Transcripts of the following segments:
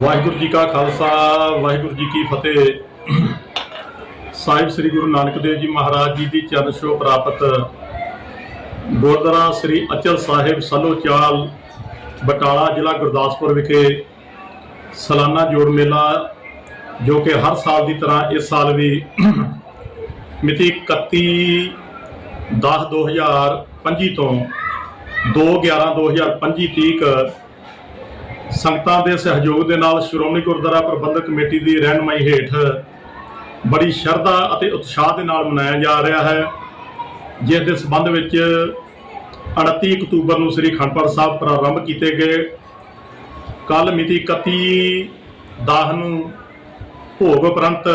ਵਾਹਿਗੁਰੂ ਜੀ ਕਾ ਖਾਲਸਾ, ਵਾਹਿਗੁਰੂ ਜੀ ਕੀ ਫਤਿਹ। ਸਾਹਿਬ ਸ੍ਰੀ ਗੁਰੂ ਨਾਨਕ ਦੇਵ ਜੀ ਮਹਾਰਾਜ ਜੀ ਦੀ ਚਰਨ ਛੋਹ ਪ੍ਰਾਪਤ ਗੁਰਦੁਆਰਾ ਸ੍ਰੀ ਅਚਲ ਸਾਹਿਬ ਸਲੋਚਾਲ ਬਟਾਲਾ ਜ਼ਿਲ੍ਹਾ ਗੁਰਦਾਸਪੁਰ ਵਿਖੇ ਸਾਲਾਨਾ ਜੋੜ ਮੇਲਾ, ਜੋ ਕਿ ਹਰ ਸਾਲ ਦੀ ਤਰ੍ਹਾਂ ਇਸ ਸਾਲ ਵੀ ਮਿਤੀ 31 10 2025 ਤੋਂ 2 11 2025 ਤੀਕ ਸੰਗਤਾਂ ਦੇ ਸਹਿਯੋਗ ਦੇ ਨਾਲ ਸ਼੍ਰੋਮਣੀ ਗੁਰਦੁਆਰਾ ਪ੍ਰਬੰਧਕ ਕਮੇਟੀ ਦੀ ਰਹਿਨਮਾਈ ਹੇਠ ਬੜੀ ਸ਼ਰਧਾ ਅਤੇ ਉਤਸ਼ਾਹ ਦੇ ਨਾਲ ਮਨਾਇਆ ਜਾ ਰਿਹਾ ਹੈ, ਜਿਸ ਦੇ ਸਬੰਧ ਵਿੱਚ 29 ਅਕਤੂਬਰ ਨੂੰ ਸ੍ਰੀ ਖੰਡਪੜ ਸਾਹਿਬ ਪ੍ਰਾਰੰਭ ਕੀਤੇ ਗਏ। ਕੱਲ ਮਿਤੀ 31 10 ਨੂੰ ਭੋਗ ਉਪਰੰਤ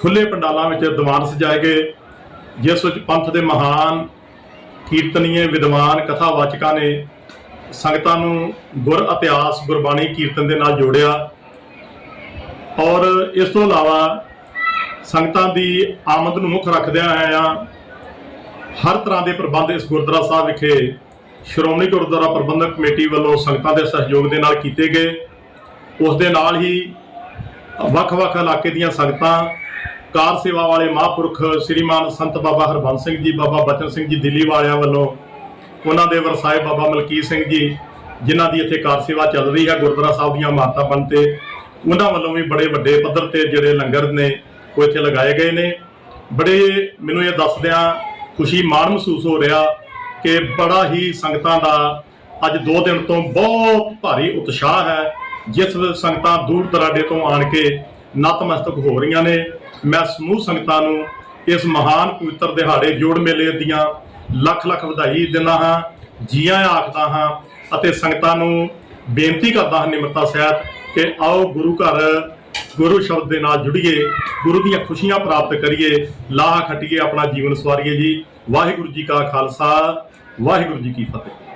ਖੁੱਲੇ ਪੰਡਾਲਾਂ ਵਿੱਚ ਦੀਵਾਨ ਸਜਾਏ ਗਏ, ਜਿਸ ਵਿੱਚ ਪੰਥ ਦੇ ਮਹਾਨ ਕੀਰਤਨੀਏ, ਵਿਦਵਾਨ, ਕਥਾਵਾਚਕਾਂ ਨੇ ਸੰਗਤਾਂ ਨੂੰ ਗੁਰ ਇਤਿਹਾਸ ਗੁਰਬਾਣੀ ਕੀਰਤਨ ਦੇ ਨਾਲ ਜੋੜਿਆ ਔਰ ਇਸ ਤੋਂ ਇਲਾਵਾ ਸੰਗਤਾਂ ਦੀ ਆਮਦ ਨੂੰ ਮੁੱਖ ਰੱਖਦਿਆਂ ਹੋਇਆਂ ਹਰ ਤਰ੍ਹਾਂ ਦੇ ਪ੍ਰਬੰਧ ਇਸ ਗੁਰਦੁਆਰਾ ਸਾਹਿਬ ਵਿਖੇ ਸ਼੍ਰੋਮਣੀ ਗੁਰਦੁਆਰਾ ਪ੍ਰਬੰਧਕ ਕਮੇਟੀ ਵੱਲੋਂ ਸੰਗਤਾਂ ਦੇ ਸਹਿਯੋਗ ਦੇ ਨਾਲ ਕੀਤੇ ਗਏ। ਉਸ ਦੇ ਨਾਲ ਹੀ ਵੱਖ-ਵੱਖ ਇਲਾਕੇ ਦੀਆਂ ਸੰਗਤਾਂ, ਕਾਰ ਸੇਵਾ ਵਾਲੇ ਮਹਾਂਪੁਰਖ ਸ੍ਰੀਮਾਨ ਸੰਤ ਬਾਬਾ ਹਰਬੰਸ ਸਿੰਘ ਜੀ, ਬਾਬਾ ਬਚਨ ਸਿੰਘ ਜੀ, ਦਿੱਲੀ ਵਾਲਿਆਂ ਵੱਲੋਂ ਉਹਨਾਂ ਦੇ ਵਰਸਾਏ ਬਾਬਾ ਮਲਕੀਤ ਸਿੰਘ ਜੀ, ਜਿਨ੍ਹਾਂ ਦੀ ਇੱਥੇ ਕਾਰ ਸੇਵਾ ਚੱਲ ਰਹੀ ਹੈ ਗੁਰਦੁਆਰਾ ਸਾਹਿਬ ਦੀਆਂ ਮਾਤਾ ਬਣ ਤੇ, ਉਹਨਾਂ ਵੱਲੋਂ ਵੀ ਬੜੇ ਵੱਡੇ ਪੱਧਰ ਤੇ ਜਿਹੜੇ ਲੰਗਰ ਨੇ, ਉਹ ਇੱਥੇ ਲਗਾਏ ਗਏ ਨੇ। ਬੜੇ ਮੈਨੂੰ ਇਹ ਦੱਸਦਿਆਂ ਖੁਸ਼ੀ ਮਾਣ ਮਹਿਸੂਸ ਹੋ ਰਿਹਾ ਕਿ ਬੜਾ ਹੀ ਸੰਗਤਾਂ ਦਾ ਅੱਜ 2 ਦਿਨ ਤੋਂ ਬਹੁਤ ਭਾਰੀ ਉਤਸ਼ਾਹ ਹੈ, ਜਿਸ ਵਿੱਚ ਸੰਗਤਾਂ ਦੂਰ ਦਰਾਡੇ ਤੋਂ ਆਣ ਕੇ ਨਤਮਸਤਕ ਹੋ ਰਹੀਆਂ ਨੇ। ਮੈਂ ਸਮੂਹ ਸੰਗਤਾਂ ਨੂੰ ਇਸ ਮਹਾਨ ਪਵਿੱਤਰ ਦਿਹਾੜੇ ਜੋੜ ਮੇਲੇ ਦੀਆਂ ਲੱਖ ਲੱਖ ਵਧਾਈ ਦਿੰਦਾ ਹਾਂ, ਜੀਆਂ ਆਖਦਾ ਹਾਂ ਅਤੇ ਸੰਗਤਾਂ ਨੂੰ ਬੇਨਤੀ ਕਰਦਾ ਹਾਂ ਨਿਮਰਤਾ ਸਹਿਤ ਕਿ ਆਓ ਗੁਰੂ ਘਰ ਗੁਰੂ ਸ਼ਬਦ ਦੇ ਨਾਲ ਜੁੜੀਏ, ਗੁਰੂ ਦੀਆਂ ਖੁਸ਼ੀਆਂ ਪ੍ਰਾਪਤ ਕਰੀਏ, ਲਾਹ ਖੱਟੀਏ, ਆਪਣਾ ਜੀਵਨ ਸਵਾਰੀਏ ਜੀ। ਵਾਹਿਗੁਰੂ ਜੀ ਕਾ ਖਾਲਸਾ, ਵਾਹਿਗੁਰੂ ਜੀ ਕੀ ਫਤਿਹ।